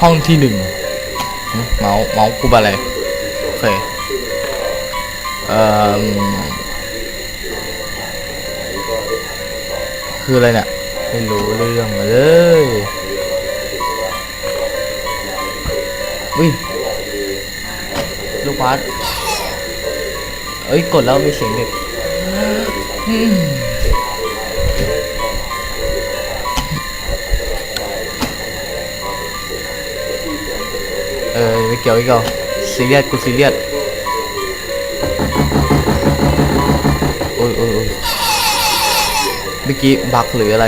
ห้องที่หนึ่งเมาส์เมาส์กูบอะไรโอเคเอ่อคืออะไรเนี่ยไม่รู้เรื่องเลยอุ้ยลูกพัดเอ้ยกดแล้วมีเสียงเด็ก อืมเออไม่เกี่ยวไม่เกี่ยวซีเรียสกูซีเรียสโอ้ยโอ้ยโอ้ยเมื่อกี้บักหรืออะไร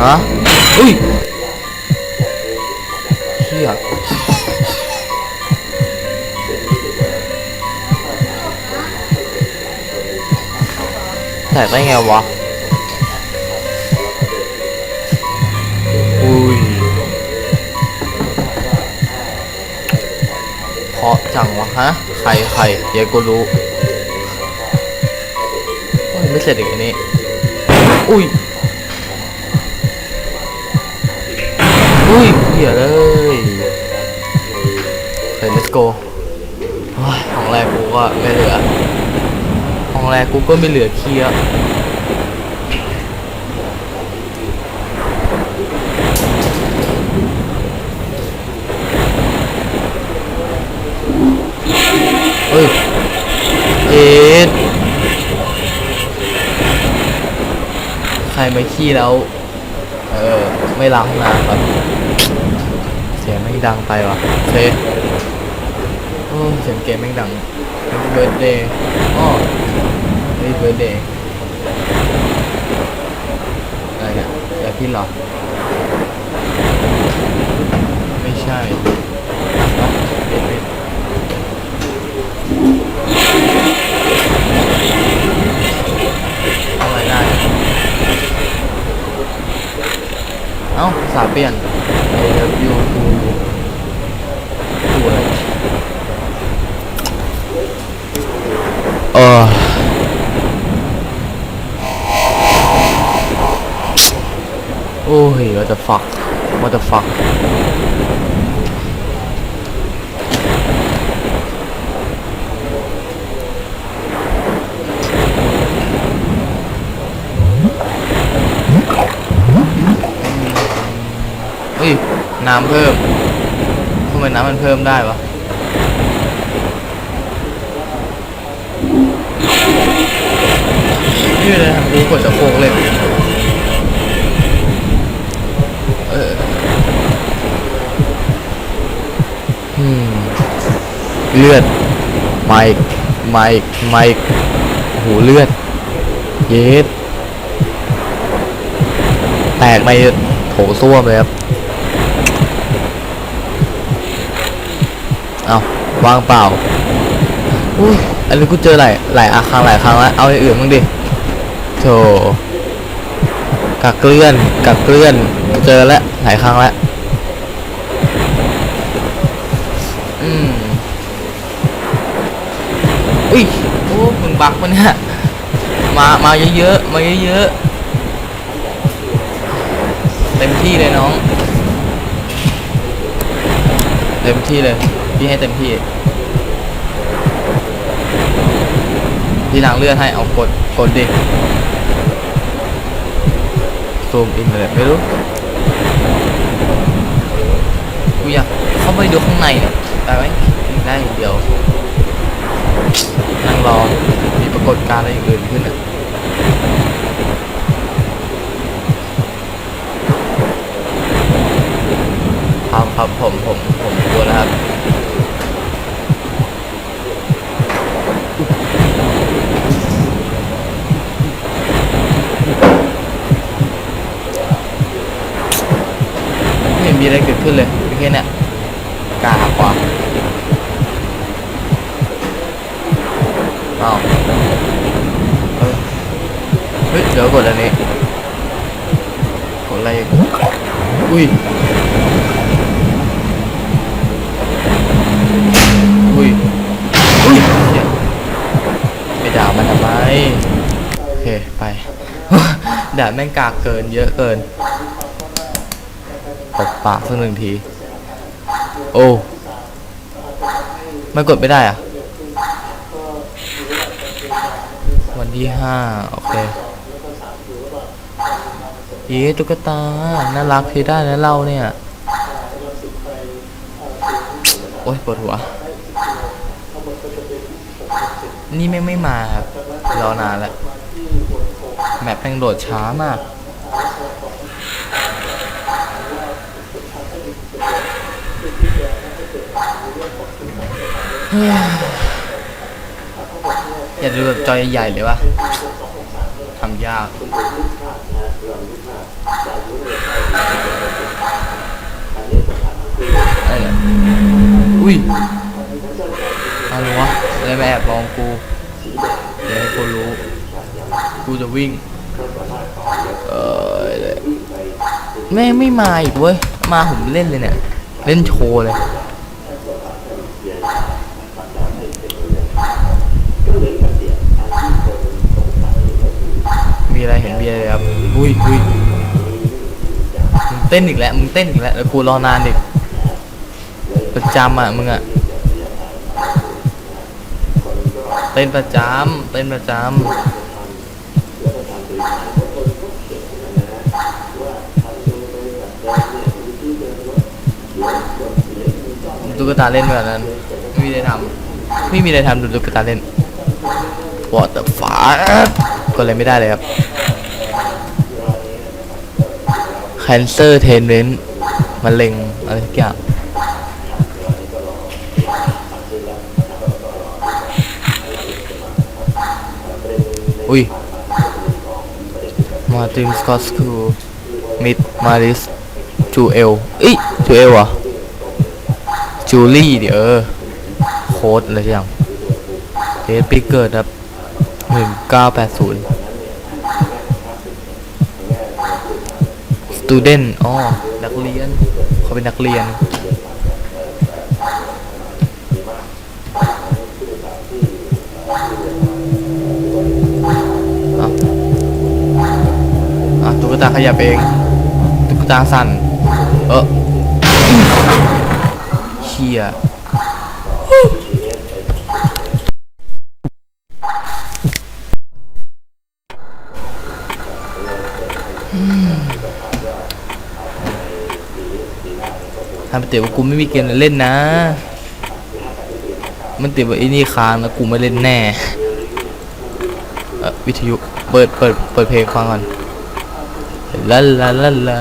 ฮะอุ้ยเฮีย แตกได้ไงวะ อุ้ยเพราะจังวะฮะ ใครใครเดี๋ยวกูรู้โอ้ยไม่เสร็จอีกอันนี้ อุ้ย อุ้ยเหี้ยเลยเฮ้ย let's go โอ้ยห้องแรกกูก็ไม่เหลือห้อง แรกูก็ไม่เหลือเคียเฮ้ยเอ็ดใครมาขี้แล้ว เออ ไม่ล้างห้องน้ำครับเสียงไม่ดังไปวะโอเคโอ้เสียงเกมไม่ดังเบิร์ดเดย์อ้อ นี่เบิร์ดเดย์อะไรเนี่ยอย่าพี่หรอ ไม่ใช่เนาะอะไรได้ เอ้าภาษาเปลี่ยน I love you to ตัวเออ โอ้ย what the fuck what the fuck เฮ้ย น้ำเพิ่มทำไมน้ำมันเพิ่มได้วะนี่เลยครับดูกดจะโคกเลย เลือดไมค์ไมค์ไมค์หูเลือด เย็ดแตกในโถส้วมเลยครับ เอาวางเปล่าอุ้ยอันนี้กูเจอหลายหลายอาครั้งหลายครั้งแล้ว เอาอย่างอื่นมึงดิโธ่กักเกลื่อนกักเกลื่อนเจอแล้วหลายครั้งแล้ว อุ้ยโอ้มึงบักมันเนี่ย มา มาเยอะๆ มาเยอะๆ เต็มที่เลยน้อง เต็มที่เลย พี่ให้เต็มที่ พี่ล้างเลือดให้ เอากด กดดิ ซูมอินเลยไม่รู้กูอยากเข้าไปดูข้างในเนี่ยได้ไหมได้เดียว นั่งรอ มีปรากฏการณ์อะไรอื่นขึ้นอะครับครับผมผมผมกลัวแล้วครับไม่เห็นมีอะไรเกิดขึ้นเลยมีแค่เนี้ยกล้ากว่า เออเฮ้ยเดี๋ยวกดอันนี้กดอะไรอุ้ยอุ้ยอุ้ยไม่ด่ามันทำไมโอเคไปด่าแม่งกากเกินเยอะเกินตบปากสักหนึ่งที โอ้ไม่กดไม่ได้อะวัน ที่ห้าโอเคเย้ตุ๊กตา น่ารักใช้ได้นะเราเนี่ย โอ้ยปวดหัว นี่แม่ไม่มาครับ รอนานแล้วแมปแม่งโหลดช้ามาก เฮ้อ อยากดูแบบจอใหญ่ๆเลยวะทำยากอะไรอุ้ยอะไรวะอะไรมาแอบมองกูเดี๋ยวให้กูรู้ กูจะวิ่ง เออแม่ไม่มาอีกเว้ย มาผมเล่นเลยเนี่ย เล่นโชว์เลย มีอะ ไรเห็นมีอะไรครับอุ้ยอุ้ยมึงเต้นอีกแล้วมึงเต้นอีกแล้วแล้วกูรอนานอีกประจำอะมึงอะเต้นประจำเต้นประจำตุ๊กตาเล่นแบบนั้นไม่มีอะไรทำไม่มีอะไรทำดูตุ๊กตาเล่น What the fuck ก็เลยไม่ได้เลยครับ Cancer t e n m e n t มะเร็งอะไรสักอย่างอุ้ยมาตินสกอตสคูมิดมาริสจูเอลอ้ยจูเอลอะจูลี่เดี๋ยวโค้ดอะไรอย่างเดทปีเกิดครับหนึ่งเก้าแปดศูนย์ สตูเดนอ๋อ นักเรียน เขาเป็นนักเรียน อะอะตุ๊กตาขยับเอง ตุ๊กตาสั่น เออเชีย ทำเตี๋ยวากูไม่มีเกมเล่นนะ มันติดว่าไอ้นี่ค้างแล้วกูไม่เล่นแน่อ่อวิทยุเปิดเปิดเปิดเพลงฟังก่อนลาลาลาลา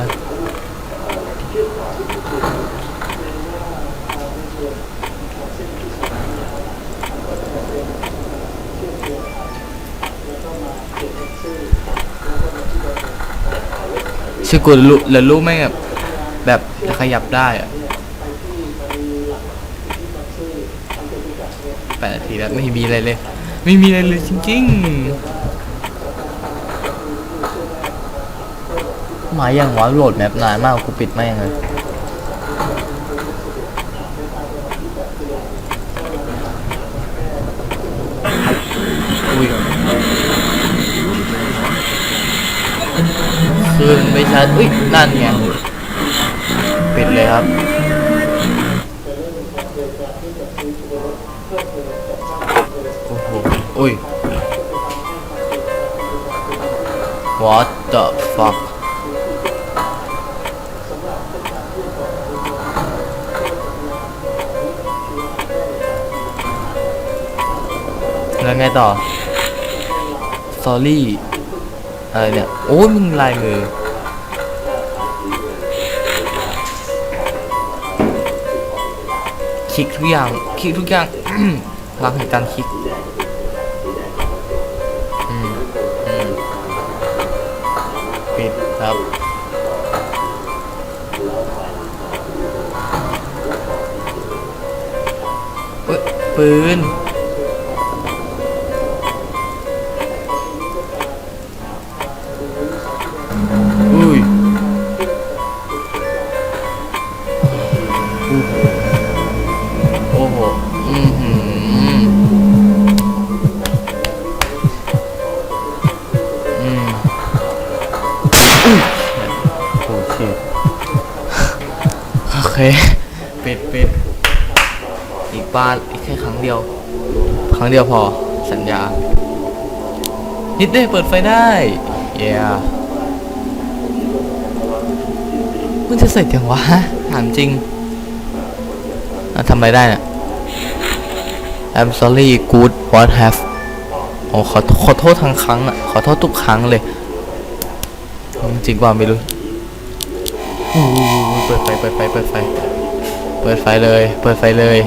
ชื่อกูแล้วรู้แล้วรู้ไมแบบแบบจะขยับได้อะ แปดนาทีแล้วไม่มีอะไรเลย ไม่มีอะไรเลยจริงๆ มาอย่างวะโหลดแมปนานมากกูปิดแม่งเลยอุ้ยคืนไม่ชัดอุ้ยนั่นไงปิดเลยครับ อุ้ย What the fuck แล้วไงต่อ sorry อะไรเนี่ย โอ้ยมึงลายมือคลิกทุกอย่าง คลิกทุกอย่างพลังแห่งการคลิก ครับ ปืน ปิดปิดอีกบ้านอีกแค่ครั้งเดียว ครั้งเดียวพอสัญญา นิดเด้เปิดไฟได้ เย้มันจะเสร็จยังวะถามจริงอะทำอะไรได้เนี่ย I'm sorry good what have โอ้ขอขอโทษทั้งครั้งอะ ขอโทษทุกครั้งเลย จริงๆว่าไม่รู้ อู้เปิดไฟเปิดไฟเปิดไฟ เปิดไฟเลย เปิดไฟเลย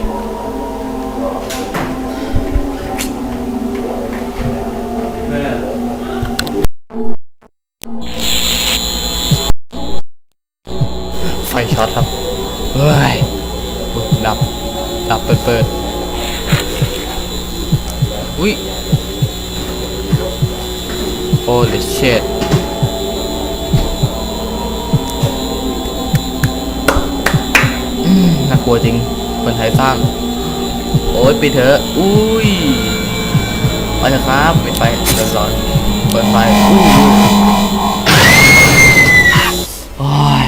ไฟช็อตครับ เฮ้ยดับ ดับเปิดเปิด อุ้ย holy shit อืม น่ากลัวจริง คนไทยสร้าง โอ้ยปิดเถอะ อุ้ย ไปเถอะครับปิดไฟเรียบร้อยเปิดไฟอุ้ยโอ้ย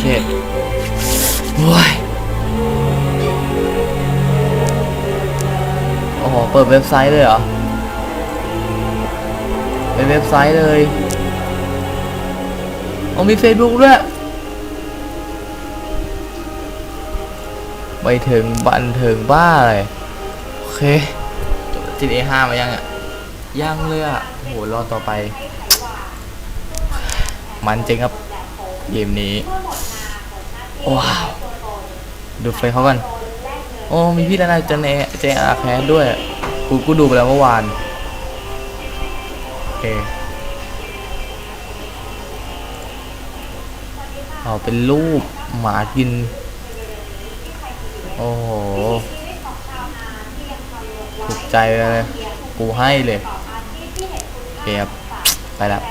เช็ดโอ้ยโอ้โห เปิดเว็บไซต์เลยเหรอ เป็นเว็บไซต์เลยโอ้มีเฟซบุ๊กด้วย ไปถึงบันเทิงบ้าเลยโอเคจบ GTA 5มายังอะยังเลยอะโหรอต่อไป มันจริงครับเกมนี้ว้าวดูไฟเขากันโอ้มีพี่ดานาจันเอเจอาแคสด้วยกูกูดูไปแล้วเมื่อวานโอเคเอาเป็นรูปหมากิน โอ้โหถูกใจเลย กูให้เลยโอเคครับไปแล้ว